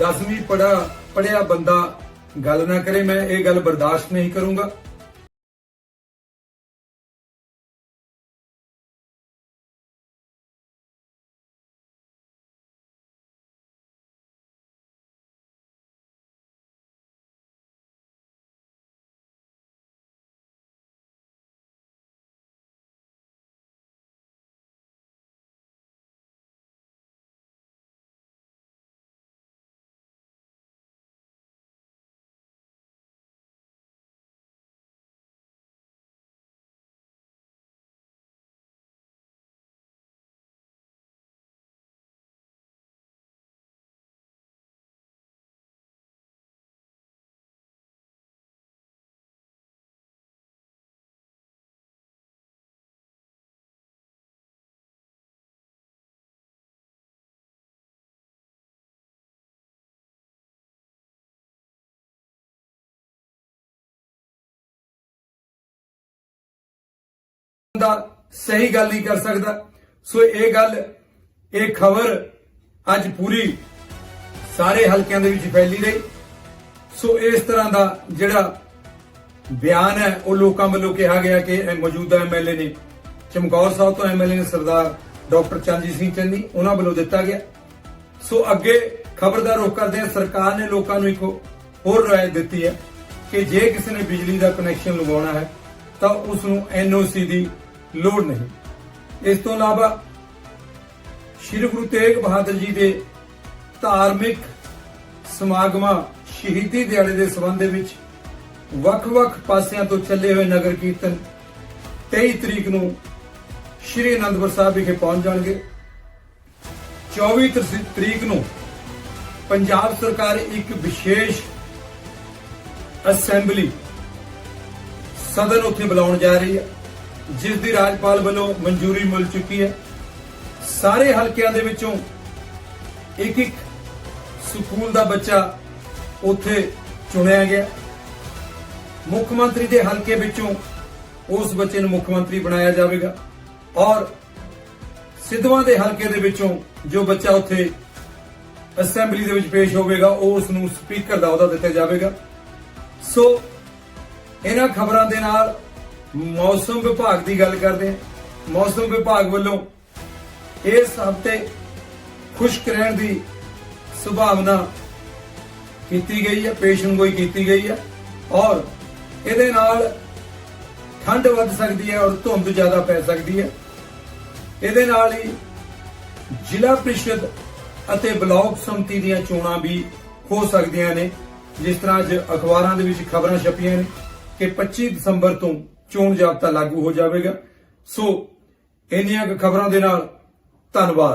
10ਵੀਂ ਪੜਾ ਪੜਿਆ ਬੰਦਾ ਗੱਲ ਨਾ ਕਰੇ ਮੈਂ ਇਹ ਗੱਲ ਬਰਦਾਸ਼ਤ ਨਹੀਂ ਕਰੂੰਗਾ। ਦਾ ਸਹੀ ਗੱਲ ਨਹੀਂ ਕਰ ਸਕਦਾ। ਸੋ ਇਹ ਗੱਲ, ਇਹ ਖਬਰ ਅੱਜ ਪੂਰੀ ਸਾਰੇ ਹਲਕਿਆਂ ਦੇ ਵਿੱਚ ਫੈਲੀ ਰਹੀ। ਸੋ ਇਸ ਤਰ੍ਹਾਂ ਦਾ ਜਿਹੜਾ ਬਿਆਨ ਹੈ, ਉਹ ਲੋਕਾਂ ਵੱਲੋਂ ਕਿਹਾ ਗਿਆ ਕਿ ਇਹ ਮੌਜੂਦਾ ਐਮਐਲਏ ਨੇ, ਚਮਕੌਰ ਸਾਹਿਬ ਤੋਂ ਐਮਐਲਏ ਨੇ ਸਰਦਾਰ ਡਾਕਟਰ ਚੰਦਜੀਤ ਸਿੰਘ ਚੰਨੀ, ਉਹਨਾਂ ਵੱਲੋਂ ਦਿੱਤਾ ਗਿਆ। ਸੋ ਅੱਗੇ ਖਬਰ ਦਾ ਰੁਖ ਕਰਦੇ ਹਾਂ। ਸਰਕਾਰ ਨੇ ਲੋਕਾਂ ਨੂੰ ਇੱਕ ਹੋਰ ਰਾਏ ਦਿੱਤੀ ਹੈ ਕਿ ਜੇ ਕਿਸੇ ਨੇ ਬਿਜਲੀ ਦਾ ਕਨੈਕਸ਼ਨ ਲਗਾਉਣਾ ਹੈ, ਤਾਂ ਉਸ ਨੂੰ ਐਨਓਸੀ ਦੀ ਲੋੜ ਨਹੀਂ। ਇਸ ਤੋਂ ਇਲਾਵਾ ਸ਼੍ਰੀ ਗੁਰੂ ਤੇਗ ਬਹਾਦਰ ਜੀ ਦੇ ਧਾਰਮਿਕ ਸਮਾਗਮਾਂ ਸ਼ਹੀਦੀ ਦਿਹਾੜੇ ਦੇ ਸੰਬੰਧ ਵਿੱਚ ਵੱਖ-ਵੱਖ ਪਾਸਿਆਂ ਤੋਂ ਚੱਲੇ ਹੋਏ ਨਗਰ ਕੀਰਤਨ 23 ਤਰੀਕ ਨੂੰ ਸ਼੍ਰੀ ਅਨੰਦਪੁਰ ਸਾਹਿਬ ਵਿਖੇ ਪਹੁੰਚ ਜਾਣਗੇ। 24 ਤਰੀਕ ਨੂੰ ਪੰਜਾਬ ਸਰਕਾਰ ਇੱਕ ਵਿਸ਼ੇਸ਼ ਅਸੈਂਬਲੀ ਸਦਨ ਉੱਥੇ ਬੁਲਾਉਣ ਜਾ ਰਹੀ ਹੈ। ਜਿਸ ਦੀ ਰਾਜਪਾਲ ਵੱਲੋਂ ਮਨਜ਼ੂਰੀ ਮਿਲ ਚੁੱਕੀ ਹੈ। ਸਾਰੇ ਹਲਕਿਆਂ ਦੇ ਵਿੱਚੋਂ ਇੱਕ ਇੱਕ ਸਕੂਲ ਦਾ ਬੱਚਾ ਉੱਥੇ ਚੁਣਿਆ ਗਿਆ। ਮੁੱਖ ਮੰਤਰੀ ਦੇ ਹਲਕੇ ਵਿੱਚੋਂ ਉਸ ਬੱਚੇ ਨੂੰ ਮੁੱਖ ਮੰਤਰੀ ਬਣਾਇਆ ਜਾਵੇਗਾ ਔਰ ਸਿੱਧਵਾਂ ਦੇ ਹਲਕੇ ਦੇ ਵਿੱਚੋਂ ਜੋ ਬੱਚਾ ਉੱਥੇ ਅਸੈਂਬਲੀ ਦੇ ਵਿੱਚ ਪੇਸ਼ ਹੋਵੇਗਾ, ਉਹ ਉਸ ਨੂੰ ਸਪੀਕਰ ਦਾ ਅਹੁਦਾ ਦਿੱਤਾ ਜਾਵੇਗਾ। ਸੋ, ਇਹਨਾਂ ਖਬਰਾਂ ਦੇ ਨਾਲ ਮੌਸਮ ਵਿਭਾਗ ਦੀ ਗੱਲ ਕਰਦੇ ਹਾਂ। ਮੌਸਮ ਵਿਭਾਗ ਵੱਲੋਂ ਇਸ ਹਫ਼ਤੇ ਖੁਸ਼ਕ ਰਹਿਣ ਦੀ ਸੰਭਾਵਨਾ ਕੀਤੀ ਗਈ ਹੈ ਪੇਸ਼ਨਗੋਈ ਕੀਤੀ ਗਈ ਹੈ ਔਰ ਇਹਦੇ ਨਾਲ ਠੰਡ ਵੱਧ ਸਕਦੀ ਹੈ ਔਰ ਧੁੰਦ ਜ਼ਿਆਦਾ ਪੈ ਸਕਦੀ ਹੈ। ਇਹਦੇ ਨਾਲ ਹੀ ਜ਼ਿਲ੍ਹਾ ਪ੍ਰੀਸ਼ਦ ਅਤੇ ਬਲਾਕ ਸੰਮਤੀ ਦੀਆਂ ਚੋਣਾਂ ਵੀ ਹੋ ਸਕਦੀਆਂ ਨੇ, ਜਿਸ ਤਰ੍ਹਾਂ ਅੱਜ ਅਖਬਾਰਾਂ ਦੇ ਵਿੱਚ ਖਬਰਾਂ ਛਪੀਆਂ ਨੇ ਕਿ 25 ਦਸੰਬਰ ਤੋਂ ਚੋਣ ਜਾਬਤਾ ਲਾਗੂ ਹੋ ਜਾਵੇਗਾ। ਸੋ ਇੰਨੀਆਂ ਖਬਰਾਂ ਦੇ ਨਾਲ ਧੰਨਵਾਦ।